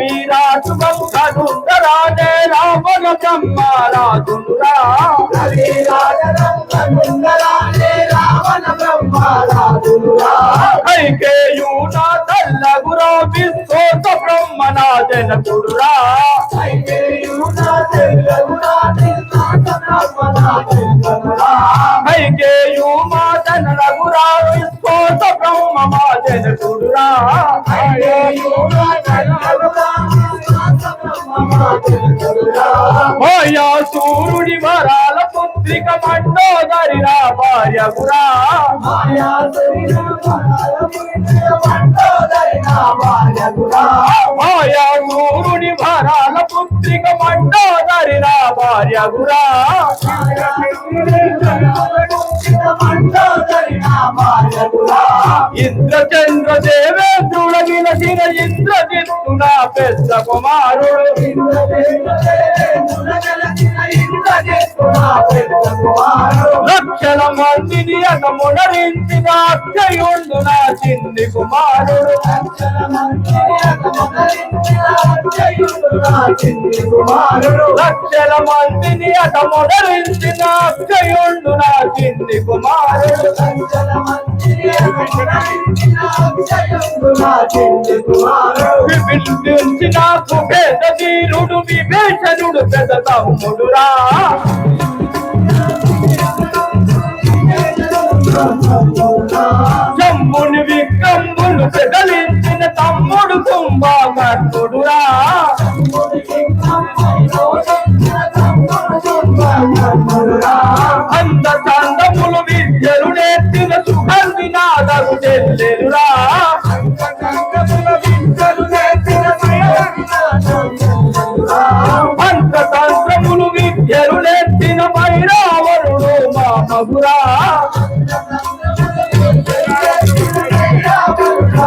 రవిరాజు గంగదుందరాజే రావణ బ్రహ్మరాజునురా కైకేయూన తల్లగురా విశ్వోత బ్రహ్మనా జనకుడురా కైకేయూ మా జనకురా విశ్వోత బ్రహ్మమా జనకుడురా మాయా సూర్యుడి వరాల పుత్రిక మండోదరిరా భార్యగురా మాయా సూర్యుడి వరాల పుత్రిక మండోదరిరా భార్యగురా ఇంద్రచంద్ర దేవేంద్రుడ విలసిన ఇంద్రజిత్తున పెద్ద కుమారుడు. మందిని అతముడరించిన నా చిన్ని కుమారుడు. లక్షల మందిని అతముడరించిన అక్షయుండు నా చిన్ని కుమారుడు. నాకు పేద వీరుడు విభీషణుడు పెద్ద తమ్ముడురా. జమ్ముని విక్రములు పెదలించిన తమ్ముడు కుంభకర్ణుడురా అంద చందములు విద్యలు నేర్చిన సుగంధి నాదరు చెల్లెలురా. అంత తంత్రములు విద్యలు నేర్చిన మైరావరుడు మా మగురా